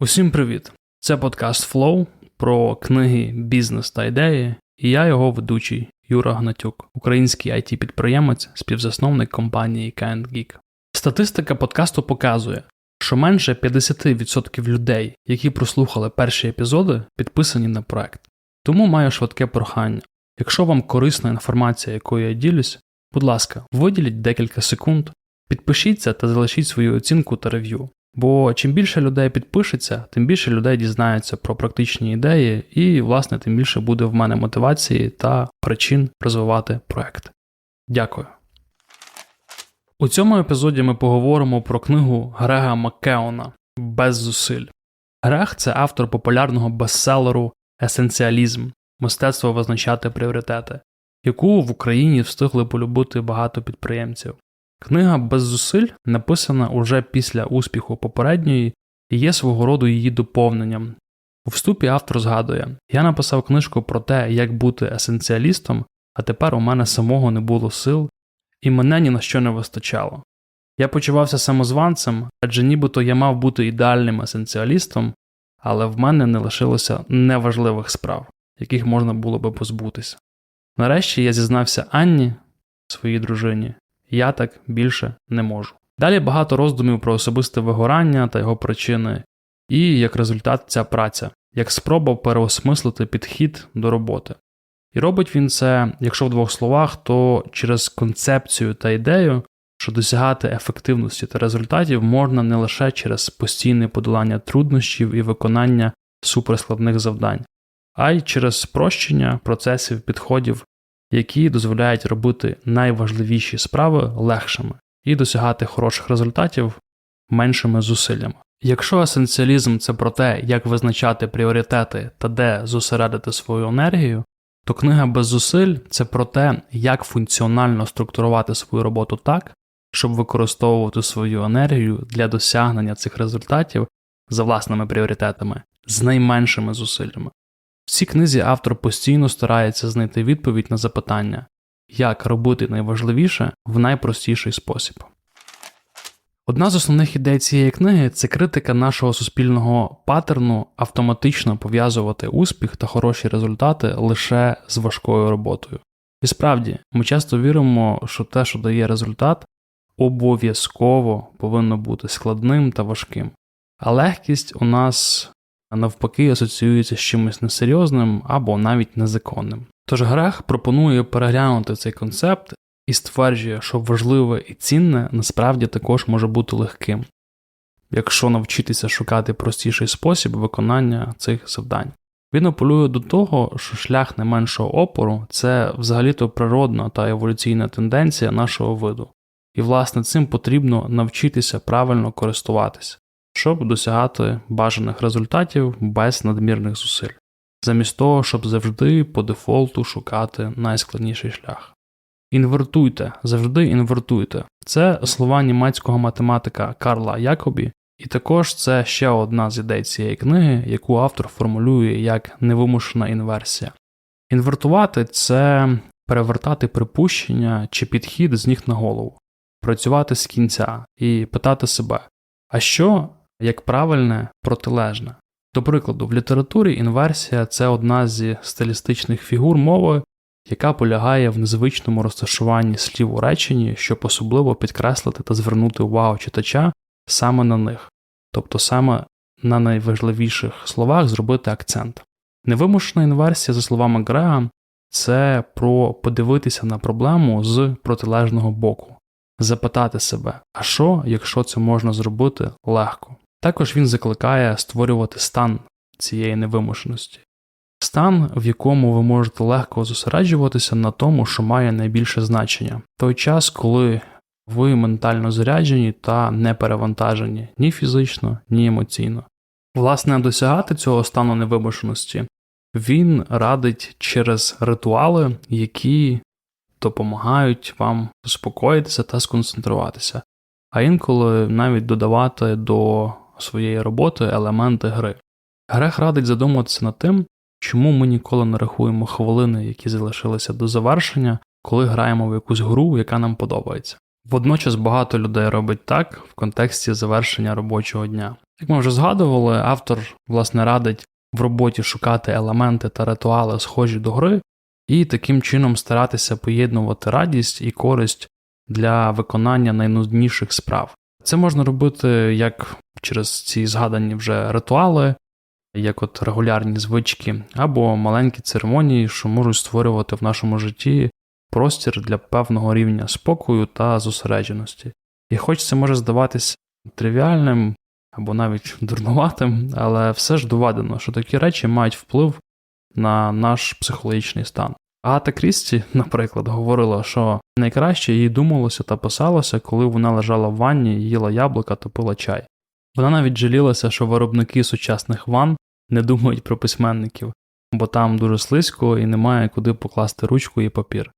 Усім привіт! Це подкаст Flow про книги, бізнес та ідеї, і я його ведучий Юра Гнатюк, український it підприємець співзасновник компанії KindGeek. Статистика подкасту показує, що менше 50% людей, які прослухали перші епізоди, підписані на проект. Тому маю швидке прохання. Якщо вам корисна інформація, якою я ділюсь, будь ласка, виділіть декілька секунд, підпишіться та залишіть свою оцінку та рев'ю. Бо чим більше людей підпишеться, тим більше людей дізнаються про практичні ідеї, і, власне, тим більше буде в мене мотивації та причин розвивати проект. Дякую. У цьому епізоді ми поговоримо про книгу Грега Маккеона Без зусиль. Грег це автор популярного бестселеру Есенціалізм мистецтво визначати пріоритети, яку в Україні встигли полюбити багато підприємців. Книга без зусиль написана уже після успіху попередньої і є свого роду її доповненням. У вступі автор згадує: Я написав книжку про те, як бути есенціалістом, а тепер у мене самого не було сил, і мене ні на що не вистачало. Я почувався самозванцем, адже нібито я мав бути ідеальним есенціалістом, але в мене не лишилося неважливих справ, яких можна було би позбутися. Нарешті я зізнався Анні, своїй дружині, я так більше не можу. Далі багато роздумів про особисте вигорання та його причини, і як результат ця праця, як спроба переосмислити підхід до роботи. І робить він це, якщо в двох словах, то через концепцію та ідею, що досягати ефективності та результатів можна не лише через постійне подолання труднощів і виконання суперскладних завдань, а й через спрощення процесів підходів які дозволяють робити найважливіші справи легшими і досягати хороших результатів меншими зусиллями. Якщо есенціалізм це про те, як визначати пріоритети та де зосередити свою енергію, то книга без зусиль це про те, як функціонально структурувати свою роботу так, щоб використовувати свою енергію для досягнення цих результатів за власними пріоритетами з найменшими зусиллями. В цій книзі автор постійно старається знайти відповідь на запитання, як робити найважливіше в найпростіший спосіб. Одна з основних ідей цієї книги це критика нашого суспільного паттерну автоматично пов'язувати успіх та хороші результати лише з важкою роботою. І справді, ми часто віримо, що те, що дає результат, обов'язково повинно бути складним та важким. А легкість у нас а навпаки асоціюється з чимось несерйозним або навіть незаконним. Тож Грех пропонує переглянути цей концепт і стверджує, що важливе і цінне насправді також може бути легким, якщо навчитися шукати простіший спосіб виконання цих завдань. Він апелює до того, що шлях найменшого опору це взагалі-то природна та еволюційна тенденція нашого виду, і власне цим потрібно навчитися правильно користуватися щоб досягати бажаних результатів без надмірних зусиль, замість того, щоб завжди по дефолту шукати найскладніший шлях. Інвертуйте, завжди інвертуйте. Це слова німецького математика Карла Якобі, і також це ще одна з ідей цієї книги, яку автор формулює як невимушена інверсія. Інвертувати це перевертати припущення чи підхід з ніг на голову, працювати з кінця і питати себе, а що, як правильне протилежне. До прикладу, в літературі інверсія це одна зі стилістичних фігур мови, яка полягає в незвичному розташуванні слів у реченні, щоб особливо підкреслити та звернути увагу читача саме на них, тобто саме на найважливіших словах зробити акцент. Невимушена інверсія, за словами Грега, це про подивитися на проблему з протилежного боку, запитати себе, а що, якщо це можна зробити легко. Також він закликає створювати стан цієї невимушеності, стан, в якому ви можете легко зосереджуватися на тому, що має найбільше значення, той час, коли ви ментально заряджені та не перевантажені ні фізично, ні емоційно. Власне, досягати цього стану невимушеності він радить через ритуали, які допомагають вам успокоїтися та сконцентруватися, а інколи навіть додавати до своєї роботи елементи гри. Грех радить задуматися над тим, чому ми ніколи не рахуємо хвилини, які залишилися до завершення, коли граємо в якусь гру, яка нам подобається. Водночас багато людей робить так в контексті завершення робочого дня. Як ми вже згадували, автор власне радить в роботі шукати елементи та ритуали, схожі до гри, і таким чином старатися поєднувати радість і користь для виконання найнудніших справ. Це можна робити як через ці згадані вже ритуали, як от регулярні звички, або маленькі церемонії, що можуть створювати в нашому житті простір для певного рівня спокою та зосередженості. І хоч це може здаватися тривіальним або навіть дурнуватим, але все ж доведено, що такі речі мають вплив на наш психологічний стан. Агата Крісті, наприклад, говорила, що найкраще їй думалося та писалося, коли вона лежала в ванні, їла яблука та пила чай. Вона навіть жалілася, що виробники сучасних ван не думають про письменників, бо там дуже слизько і немає куди покласти ручку і папір.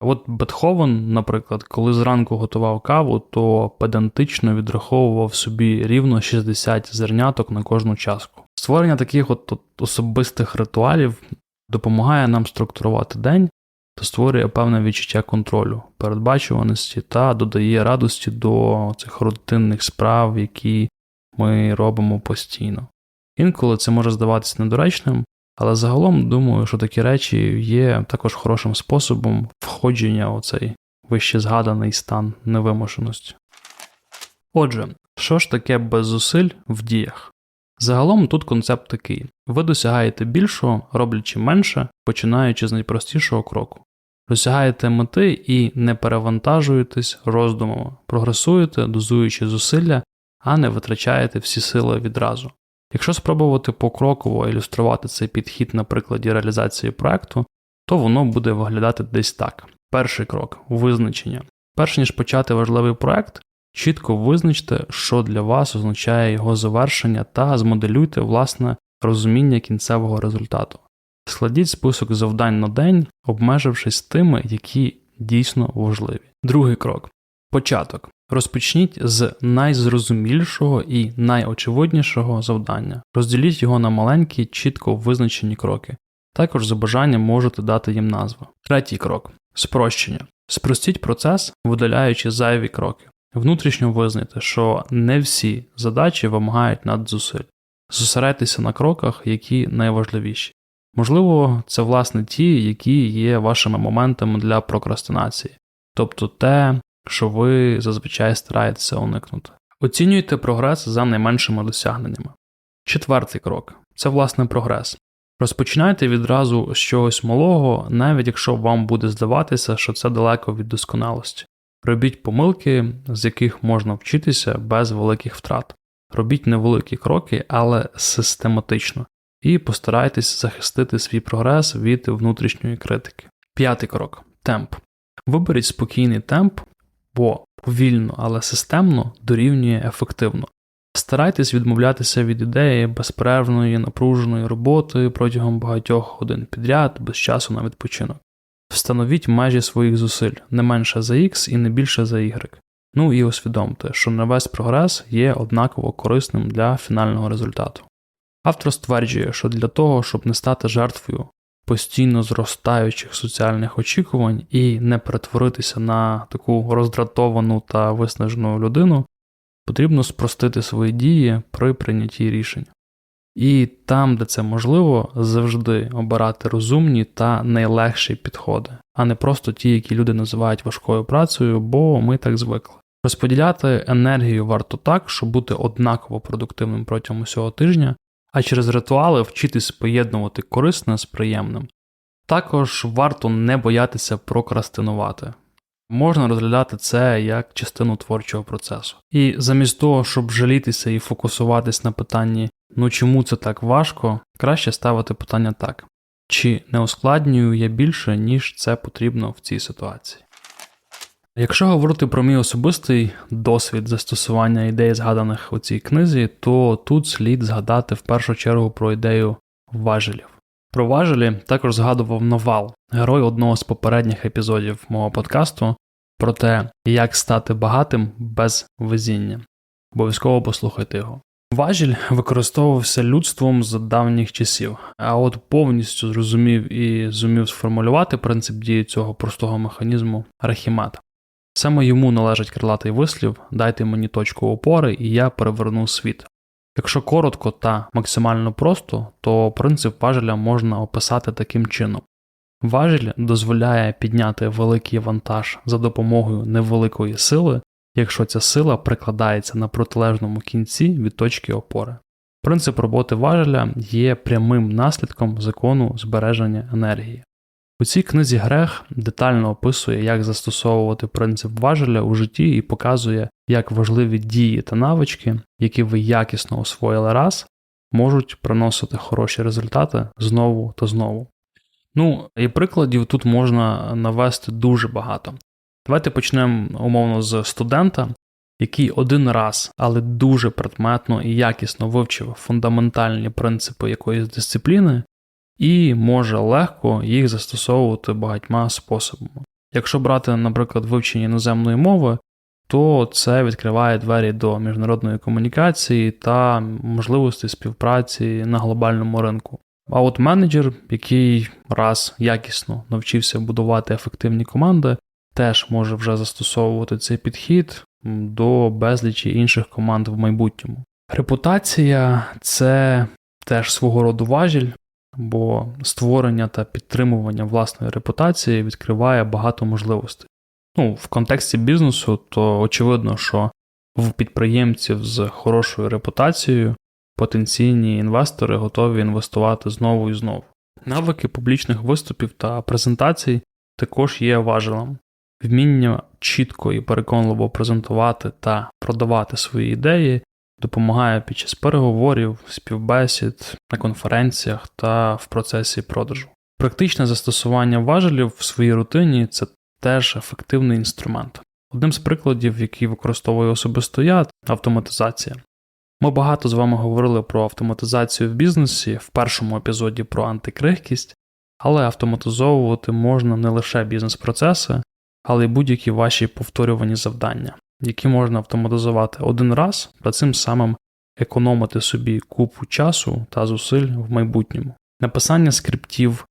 От Бетховен, наприклад, коли зранку готував каву, то педантично відраховував собі рівно 60 зерняток на кожну часку. Створення таких от особистих ритуалів допомагає нам структурувати день та створює певне відчуття контролю, передбачуваності та додає радості до цих рутинних справ, які ми робимо постійно. Інколи це може здаватися недоречним, але загалом думаю, що такі речі є також хорошим способом входження у цей вище згаданий стан невимушеності. Отже, що ж таке без зусиль в діях? Загалом тут концепт такий: ви досягаєте більшого, роблячи менше, починаючи з найпростішого кроку. Досягаєте мети і не перевантажуєтесь роздумами, прогресуєте, дозуючи зусилля, а не витрачаєте всі сили відразу. Якщо спробувати покроково ілюструвати цей підхід на прикладі реалізації проекту, то воно буде виглядати десь так. Перший крок визначення. Перш ніж почати важливий проект, чітко визначте, що для вас означає його завершення, та змоделюйте власне розуміння кінцевого результату. Складіть список завдань на день, обмежившись тими, які дійсно важливі. Другий крок початок. Розпочніть з найзрозумілішого і найочевиднішого завдання. Розділіть його на маленькі, чітко визначені кроки. Також за бажанням можете дати їм назву. Третій крок спрощення. Спростіть процес, видаляючи зайві кроки. Внутрішньо визнайте, що не всі задачі вимагають надзусиль. Зосередьтеся на кроках, які найважливіші. Можливо, це власне ті, які є вашими моментами для прокрастинації, тобто те, що ви зазвичай стараєтеся уникнути. Оцінюйте прогрес за найменшими досягненнями. Четвертий крок це власне прогрес. Розпочинайте відразу з чогось малого, навіть якщо вам буде здаватися, що це далеко від досконалості. Робіть помилки, з яких можна вчитися без великих втрат. Робіть невеликі кроки, але систематично, і постарайтесь захистити свій прогрес від внутрішньої критики. П'ятий крок темп. Виберіть спокійний темп, бо повільно, але системно дорівнює ефективно. Старайтесь відмовлятися від ідеї безперервної напруженої роботи протягом багатьох годин підряд, без часу на відпочинок. Встановіть межі своїх зусиль не менше за X і не більше за Y. Ну і усвідомте, що не весь прогрес є однаково корисним для фінального результату. Автор стверджує, що для того, щоб не стати жертвою постійно зростаючих соціальних очікувань і не перетворитися на таку роздратовану та виснажену людину, потрібно спростити свої дії при прийнятті рішень. І там, де це можливо, завжди обирати розумні та найлегші підходи, а не просто ті, які люди називають важкою працею, бо ми так звикли. Розподіляти енергію варто так, щоб бути однаково продуктивним протягом усього тижня, а через ритуали вчитись поєднувати корисне з приємним. Також варто не боятися прокрастинувати. Можна розглядати це як частину творчого процесу. І замість того, щоб жалітися і фокусуватись на питанні, ну чому це так важко, краще ставити питання так: чи не ускладнюю я більше, ніж це потрібно в цій ситуації. Якщо говорити про мій особистий досвід застосування ідей, згаданих у цій книзі, то тут слід згадати в першу чергу про ідею важелів. Про важелі також згадував Новал, герой одного з попередніх епізодів мого подкасту, про те, як стати багатим без везіння. Обов'язково послухайте його. Важіль використовувався людством з давніх часів, а от повністю зрозумів і зумів сформулювати принцип дії цього простого механізму Архімат. Саме йому належить крилатий вислів Дайте мені точку опори, і я переверну світ. Якщо коротко та максимально просто, то принцип важеля можна описати таким чином. Важіль дозволяє підняти великий вантаж за допомогою невеликої сили, якщо ця сила прикладається на протилежному кінці від точки опори. Принцип роботи важеля є прямим наслідком закону збереження енергії. У цій книзі Грех детально описує, як застосовувати принцип важеля у житті і показує, як важливі дії та навички, які ви якісно освоїли раз, можуть приносити хороші результати знову та знову. Ну, і прикладів тут можна навести дуже багато. Давайте почнемо умовно з студента, який один раз, але дуже предметно і якісно вивчив фундаментальні принципи якоїсь дисципліни і може легко їх застосовувати багатьма способами. Якщо брати, наприклад, вивчення іноземної мови, то це відкриває двері до міжнародної комунікації та можливості співпраці на глобальному ринку. А от менеджер, який раз якісно навчився будувати ефективні команди, теж може вже застосовувати цей підхід до безлічі інших команд в майбутньому. Репутація це теж свого роду важіль, бо створення та підтримування власної репутації відкриває багато можливостей. Ну, в контексті бізнесу, то очевидно, що в підприємців з хорошою репутацією потенційні інвестори готові інвестувати знову і знову. Навики публічних виступів та презентацій також є важелем. Вміння чітко і переконливо презентувати та продавати свої ідеї допомагає під час переговорів, співбесід, на конференціях та в процесі продажу. Практичне застосування важелів в своїй рутині це теж ефективний інструмент. Одним з прикладів, який використовує особисто я, автоматизація. Ми багато з вами говорили про автоматизацію в бізнесі в першому епізоді про антикрихкість, але автоматизовувати можна не лише бізнес-процеси, але й будь-які ваші повторювані завдання, які можна автоматизувати один раз та цим самим економити собі купу часу та зусиль в майбутньому. Написання скриптів,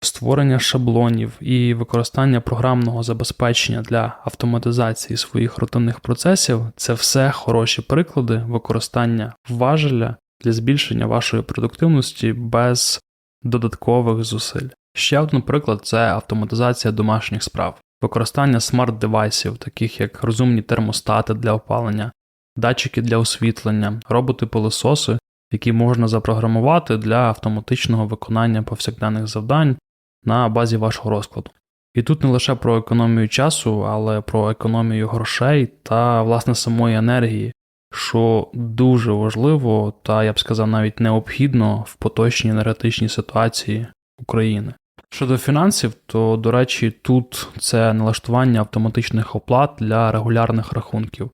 створення шаблонів і використання програмного забезпечення для автоматизації своїх рутинних процесів це все хороші приклади використання важеля для збільшення вашої продуктивності без додаткових зусиль. Ще один приклад це автоматизація домашніх справ, використання смарт-девайсів, таких як розумні термостати для опалення, датчики для освітлення, роботи-пилососи, які можна запрограмувати для автоматичного виконання повсякденних завдань на базі вашого розкладу. І тут не лише про економію часу, але про економію грошей та власне самої енергії, що дуже важливо та я б сказав навіть необхідно в поточній енергетичній ситуації України. Щодо фінансів, то, до речі, тут це налаштування автоматичних оплат для регулярних рахунків,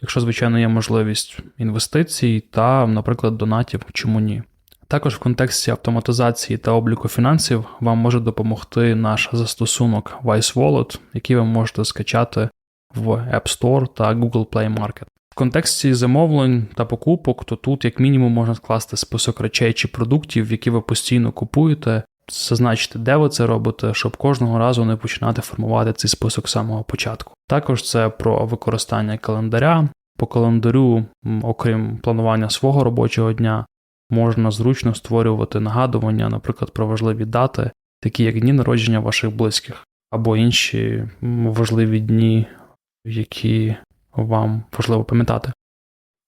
якщо, звичайно, є можливість інвестицій та, наприклад, донатів, чому ні. Також в контексті автоматизації та обліку фінансів вам може допомогти наш застосунок Vice Wallet, який ви можете скачати в App Store та Google Play Market. В контексті замовлень та покупок, то тут, як мінімум, можна скласти список речей чи продуктів, які ви постійно купуєте, зазначити, де ви це робите, щоб кожного разу не починати формувати цей список з самого початку. Також це про використання календаря. По календарю, окрім планування свого робочого дня, можна зручно створювати нагадування, наприклад, про важливі дати, такі як дні народження ваших близьких, або інші важливі дні, які вам важливо пам'ятати.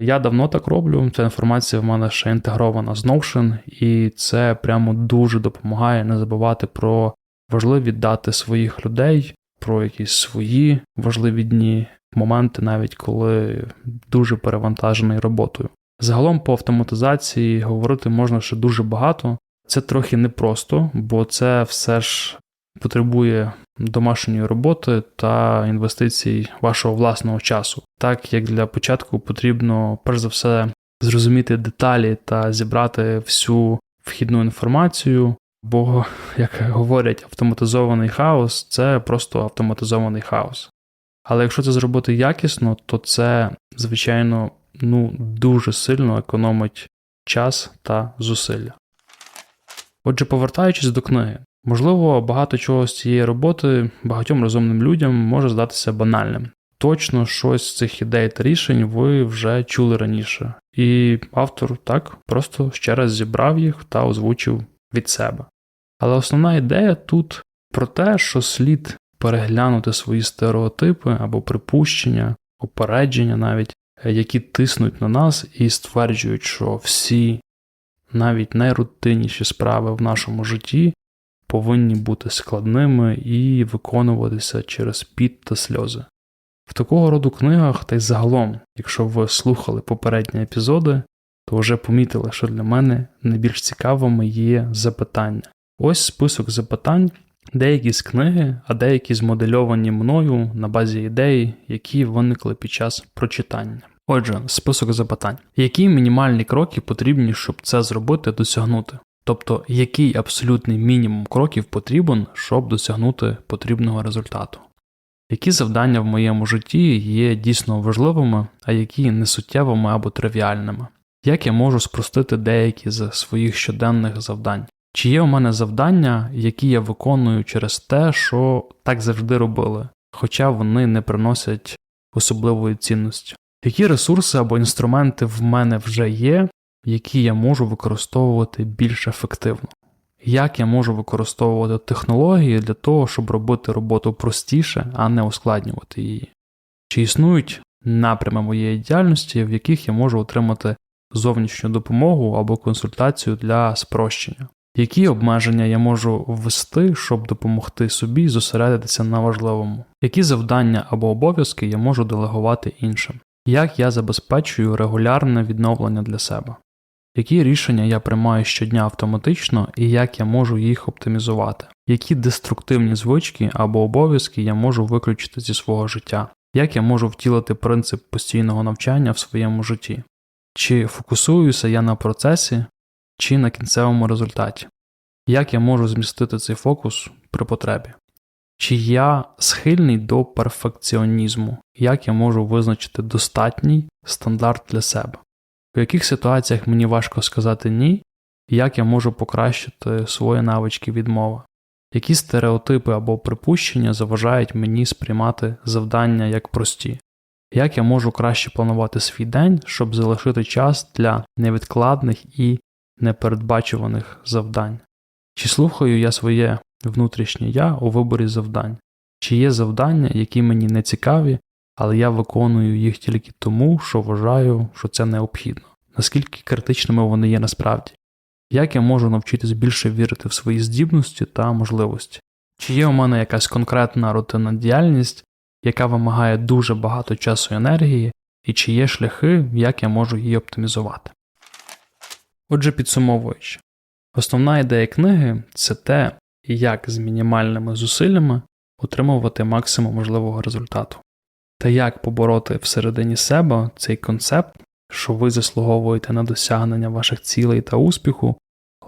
Я давно так роблю, ця інформація в мене ще інтегрована з Notion, і це прямо дуже допомагає не забувати про важливі дати своїх людей, про якісь свої важливі дні, моменти, навіть коли дуже перевантажений роботою. Загалом по автоматизації говорити можна ще дуже багато. Це трохи непросто, бо це все ж потребує домашньої роботи та інвестицій вашого власного часу. Так як для початку потрібно, перш за все, зрозуміти деталі та зібрати всю вхідну інформацію, бо, як говорять, автоматизований хаос це просто автоматизований хаос. Але якщо це зробити якісно, то це, звичайно, ну, дуже сильно економить час та зусилля. Отже, повертаючись до книги, можливо, багато чого з цієї роботи багатьом розумним людям може здатися банальним. точно щось з цих ідей та рішень ви вже чули раніше. І автор так просто ще раз зібрав їх та озвучив від себе. Але основна ідея тут про те, що слід переглянути свої стереотипи або припущення, упередження навіть, які тиснуть на нас і стверджують, що всі навіть найрутинніші справи в нашому житті повинні бути складними і виконуватися через піт та сльози. В такого роду книгах, та й загалом, якщо ви слухали попередні епізоди, то вже помітили, що для мене найбільш цікавими є запитання. Ось список запитань, деякі з книги, а деякі змодельовані мною на базі ідеї, які виникли під час прочитання. Отже, список запитань. Які мінімальні кроки потрібні, щоб це зробити, досягнути? Тобто, який абсолютний мінімум кроків потрібен, щоб досягнути потрібного результату? Які завдання в моєму житті є дійсно важливими, а які несуттєвими або тривіальними? Як я можу спростити деякі з своїх щоденних завдань? Чи є у мене завдання, які я виконую через те, що так завжди робили, хоча вони не приносять особливої цінності? Які ресурси або інструменти в мене вже є, які я можу використовувати більш ефективно? Як я можу використовувати технології для того, щоб робити роботу простіше, а не ускладнювати її? Чи існують напрями моєї діяльності, в яких я можу отримати зовнішню допомогу або консультацію для спрощення? Які обмеження я можу ввести, щоб допомогти собі зосередитися на важливому? Які завдання або обов'язки я можу делегувати іншим? Як я забезпечую регулярне відновлення для себе? Які рішення я приймаю щодня автоматично і як я можу їх оптимізувати? Які деструктивні звички або обов'язки я можу виключити зі свого життя? Як я можу втілити принцип постійного навчання в своєму житті? Чи фокусуюся я на процесі, чи на кінцевому результаті? Як я можу змістити цей фокус при потребі? Чи я схильний до перфекціонізму? Як я можу визначити достатній стандарт для себе? У яких ситуаціях мені важко сказати ні, і як я можу покращити свої навички відмови? Які стереотипи або припущення заважають мені сприймати завдання як прості? Як я можу краще планувати свій день, щоб залишити час для невідкладних і непередбачуваних завдань? Чи слухаю я своє внутрішнє я у виборі завдань? Чи є завдання, які мені не цікаві, але я виконую їх тільки тому, що вважаю, що це необхідно? Наскільки критичними вони є насправді? Як я можу навчитись більше вірити в свої здібності та можливості? Чи є у мене якась конкретна рутинна діяльність, яка вимагає дуже багато часу і енергії, і чи є шляхи, як я можу її оптимізувати? Отже, підсумовуючи, основна ідея книги це те, як з мінімальними зусиллями отримувати максимум можливого результату, та як побороти всередині себе цей концепт, що ви заслуговуєте на досягнення ваших цілей та успіху,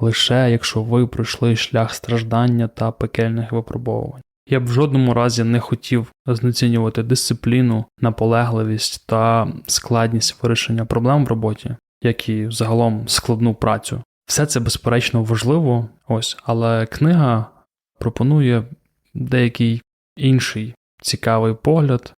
лише якщо ви пройшли шлях страждання та пекельних випробовувань. Я б в жодному разі не хотів знецінювати дисципліну, наполегливість та складність вирішення проблем в роботі, як і загалом складну працю. Все це безперечно важливо, ось, але книга пропонує деякий інший цікавий погляд,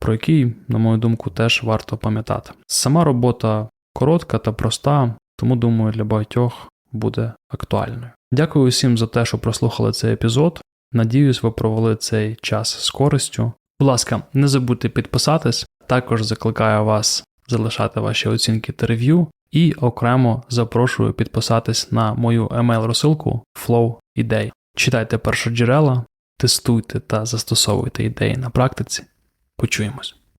про який, на мою думку, теж варто пам'ятати. Сама робота коротка та проста, тому думаю, для багатьох буде актуальною. Дякую усім за те, що прослухали цей епізод. Надіюсь, ви провели цей час з користю. Будь ласка, не забудьте підписатись, також закликаю вас залишати ваші оцінки та рев'ю, і окремо запрошую підписатись на мою емейл розсилку Flow Ідей. Читайте першоджерела, тестуйте та застосовуйте ідеї на практиці. Почуємось.